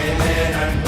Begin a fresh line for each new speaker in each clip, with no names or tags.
and then I'm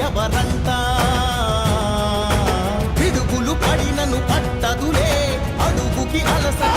శత్రువులే ఎవరంతా? పిడుగులు పడినను పట్టదులే అడుగుకి అలసట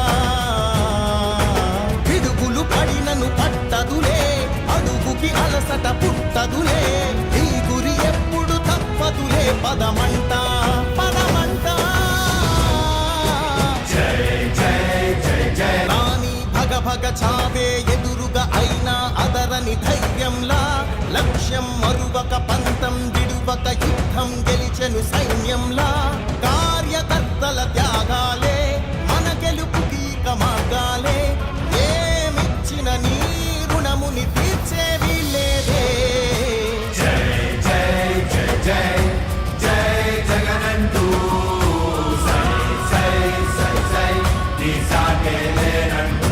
మనకి అలసట పుట్టదులే. ఈ గురి ఎప్పుడు తప్పదులే. పదమంట పదమంట. రాణి భగ భగ చావే ఎదురుగా అయినా అదరని ధైర్యంలా. లక్ష్యం మరువక పంతం విడువక యుద్ధం గెలిచెను సైన్యంలా. Amen.